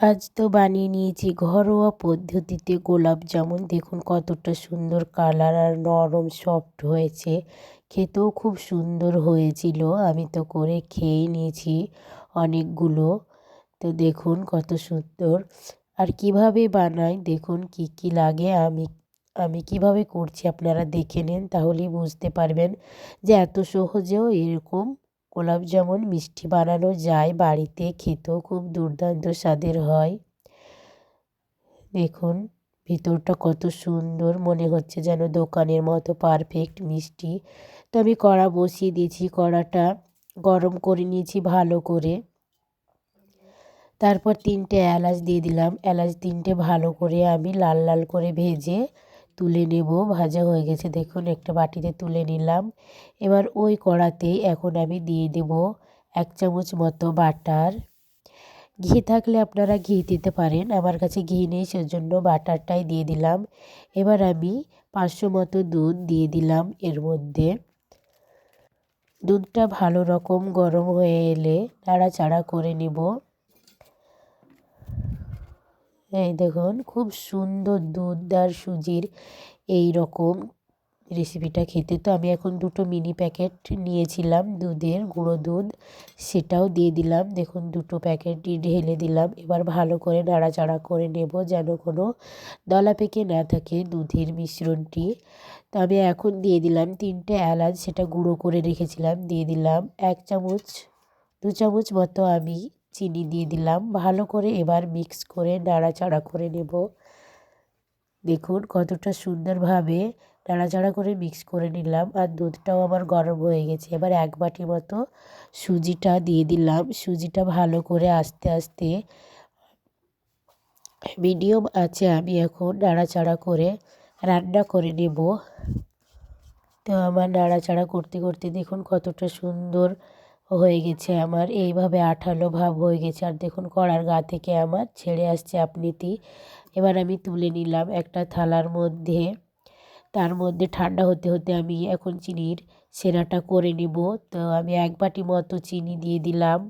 আজ তো বানিয়ে নিয়েছি ঘরোয়া পদ্ধতিতে গোলাপ জামুন। দেখুন কতটা সুন্দর কালার আর নরম সফট হয়েছে। খেতেও খুব সুন্দর হয়েছিল। আমি তো করে খেয়ে নিয়েছি অনেকগুলো। তো দেখুন কত সুন্দর। আর কীভাবে বানাই? দেখুন কি কি লাগে? আমি আমি কীভাবে করছি? আপনারা দেখে নিন, তাহলেই বুঝতে পারবেন যে এত সহজেও এরকম গোলাপ জামুন মিষ্টি বানানো যায় বাড়িতে, খেতেও খুব দুর্দান্ত স্বাদের হয়। দেখুন, ভিতরটা কত সুন্দর মনে হচ্ছে যেন দোকানের মতো পারফেক্ট মিষ্টি। তো আমি কড়া বসিয়ে দিয়েছি, কড়াটা গরম করে নিয়েছি ভালো করে। তারপর তিনটে এলাচ দিয়ে দিলাম। এলাচ তিনটে ভালো করে আমি লাল লাল করে ভেজে তুলে নেব, ভাজা হয়ে গেছে। দেখুন, একটা বাটিতে তুলে নিলাম। এবার ওই কড়াতেই এখন আমি দিয়ে দেব এক চামচ মতো বাটার। ঘি থাকলে আপনারা ঘি দিতে পারেন, আমার কাছে ঘি নেই, সেজন্য বাটারটাই দিয়ে দিলাম। এবার আমি পাঁচশো মতো দুধ দিয়ে দিলাম এর মধ্যে। দুধটা ভালো রকম গরম হয়ে এলে নাড়াচাড়া করে নিব। এই দেখুন, খুব সুন্দর দুধ আর সুজির এই রকম রেসিপিটা খেতে। তো আমি এখন দুটো মিনি প্যাকেট নিয়েছিলাম দুধের, গুঁড়ো দুধ, সেটাও দিয়ে দিলাম। দেখুন, দুটো প্যাকেটই ঢেলে দিলাম। এবার ভালো করে নাড়াচাড়া করে নেব যেন কোনো দলা পেকে না থাকে দুধের মিশ্রণটি। তো আমি এখন দিয়ে দিলাম তিনটে এলাচ, সেটা গুঁড়ো করে রেখেছিলাম, দিয়ে দিলাম এক চামচ, দু চামচ মতো আমি চিনি দিয়ে দিলাম। ভালো করে এবার মিক্স করে নাড়াচাড়া করে নেব। দেখুন কতটা সুন্দরভাবে নাড়াচাড়া করে মিক্স করে নিলাম। আর দুধটাও আমার গরম হয়ে গেছে। এবার এক বাটি মতো সুজিটা দিয়ে দিলাম। সুজিটা ভালো করে আস্তে আস্তে মিডিয়াম আছে। আমি এখন নাড়াচাড়া করে রান্না করে নেব। তো আমার নাড়াচাড়া করতে করতে দেখুন কতটা সুন্দর হয়ে গেছে আমার। এইভাবে আঠালো ভাব হয়ে গেছে। আর দেখুন, কড়ার গা থেকে আমার ছেড়ে আসছে আপনিতি। এবার আমি তুলে নিলাম একটা থালার মধ্যে। তার মধ্যে ঠান্ডা হতে হতে আমি এখন চিনির সেরাটা করে নিব। তো আমি এক বাটি মতো চিনি দিয়ে দিলাম।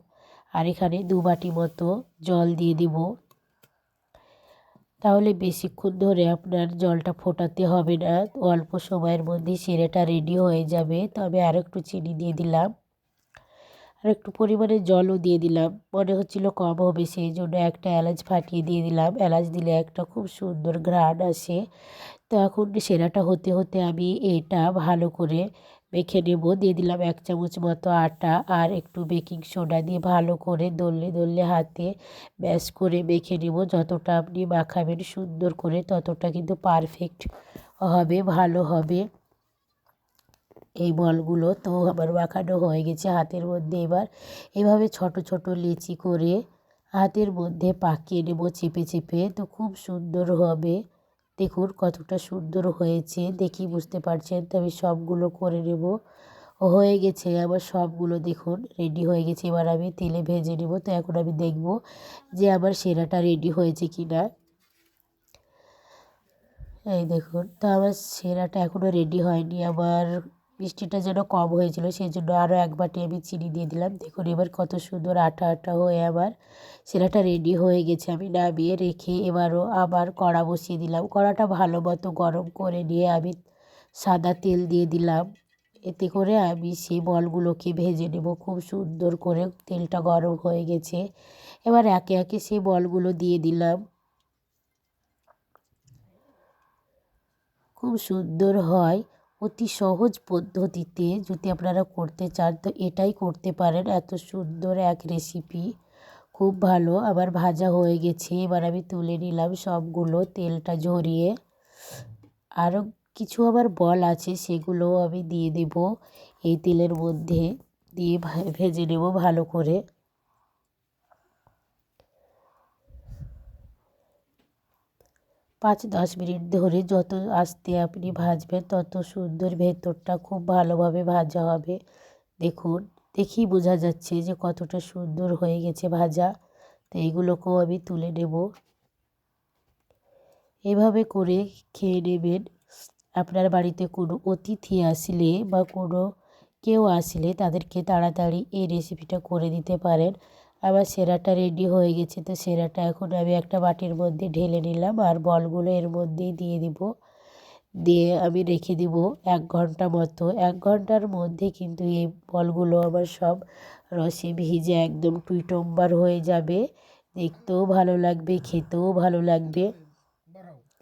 আর এখানে দু বাটি মতো জল দিয়ে দিব। তাহলে বেশিক্ষণ ধরে আপনার জলটা ফোটাতে হবে না। অল্প সময়ের মধ্যে সেরেটা রেডি হয়ে যাবে। তো আমি আর একটু চিনি দিয়ে দিলাম। আর একটু পরিমাণে জলও দিয়ে দিলাম। মনে হচ্ছিল কম হবে, সেই জন্য একটা এলাচ ফাটিয়ে দিয়ে দিলাম। এলাচ দিলে একটা খুব সুন্দর ঘ্রাণ আসে। তো এখন সেরাটা হতে হতে আমি এটা ভালো করে মেখে নেব। দিয়ে দিলাম এক চামচ মতো আটা আর একটু বেকিং সোডা দিয়ে ভালো করে দললে দললে হাতে ব্যাস করে মেখে নেব। যতটা আপনি মাখাবেন সুন্দর করে, ততটা কিন্তু পারফেক্ট হবে, ভালো হবে। এই বলগুলো তো আমার মাখানো হয়ে গেছে হাতের মধ্যে এবার। এভাবে ছোট ছোট লিচি করে হাতের মধ্যে পাকিয়ে নেব চেপে চেপে। তো খুব সুন্দর হবে। দেখুন কতটা সুন্দর হয়েছে। দেখি বুঝতে পারছেন তো আমি সবগুলো করে নেব। হয়ে গেছে আমার সবগুলো দেখুন রেডি হয়ে গেছে। এবার আমি তেলে ভেজে নেব। তো এখন আমি দেখব যে আমার সেরাটা রেডি হয়েছে কি না এই দেখুন তো আমার সেরাটা এখনও রেডি হয়নি। আমার মিষ্টিটা যেন কম হয়েছিল সেই জন্য আরও এক বাটি আমি চিনি দিয়ে দিলাম। দেখুন এবার কত সুন্দর আটা আটা হয়ে আমার সেরাটা রেডি হয়ে গেছে। আমি নামিয়ে রেখে এবারও আবার কড়া বসিয়ে দিলাম। কড়াটা ভালো মতো গরম করে নিয়ে আমি সাদা তেল দিয়ে দিলাম। এতে করে আমি সেই বলগুলোকে ভেজে নেব। খুব সুন্দর করে তেলটা গরম হয়ে গেছে। এবার একে একে সেই বলগুলো দিয়ে দিলাম। খুব সুন্দর হয়। অতি সহজ পদ্ধতিতে যদি আপনারা করতে চান, তো এটাই করতে পারেন। এত সুন্দর এক রেসিপি খুব ভালো। আবার ভাজা হয়ে গেছে, এবার আমি তুলে নিলাম সবগুলো তেলটা ঝরিয়ে। আরও কিছু আবার বল আছে, সেগুলোও আমি দিয়ে দেব এই তেলের মধ্যে। দিয়ে ভেজে নেব ভালো করে। পাঁচ দশ মিনিট ধরে যত আস্তে আপনি ভাজবেন, তত সুন্দর ভেতরটা খুব ভালোভাবে ভাজা হবে। দেখুন দেখি বোঝা যাচ্ছে যে কতটা সুন্দর হয়ে গেছে ভাজা। তো এইগুলোকেও আমি তুলে নেব। এভাবে করে খেয়ে নেবেন। আপনার বাড়িতে কোনো অতিথি আসলে বা কোনো কেউ আসলে তাদেরকে তাড়াতাড়ি এই রেসিপিটা করে দিতে পারেন। আমার সেরাটা রেডি হয়ে গেছে। তো সেরাটা এখন আমি একটা বাটির মধ্যে ঢেলে নিলাম আর বলগুলো এর মধ্যেই দিয়ে দিব। দিয়ে আমি রেখে দিব এক ঘণ্টা মতো। এক ঘণ্টার মধ্যে কিন্তু এই বলগুলো আমার সব রসে ভিজে একদম টুইটম্বার হয়ে যাবে। দেখতেও ভালো লাগবে, খেতেও ভালো লাগবে।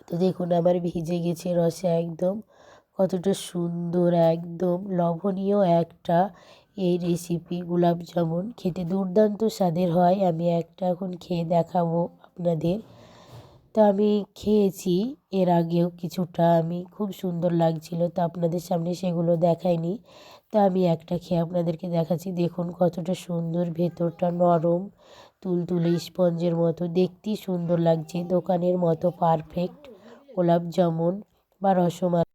তো দেখুন আমার ভিজে গেছে রসে একদম। কতটা সুন্দর, একদম লবণীয় একটা এই রেসিপি গোলাপ জামুন খেতে দুর্দান্ত স্বাদের হয়। আমি একটা এখন খেয়ে দেখাবো আপনাদের। তো আমি খেয়েছি, এর আগেও কিছুটা আমি খুব সুন্দর লাগছিল, তো আপনাদের সামনে সেগুলো দেখাইনি। তো আমি একটা খেয়ে আপনাদেরকে দেখাচ্ছি। দেখুন কতটা সুন্দর ভেতরটা নরম, তুলতুলে স্পঞ্জের মতো। দেখতেই সুন্দর লাগছে, দোকানের মতো পারফেক্ট গোলাপ জামুন বা রসমালাই।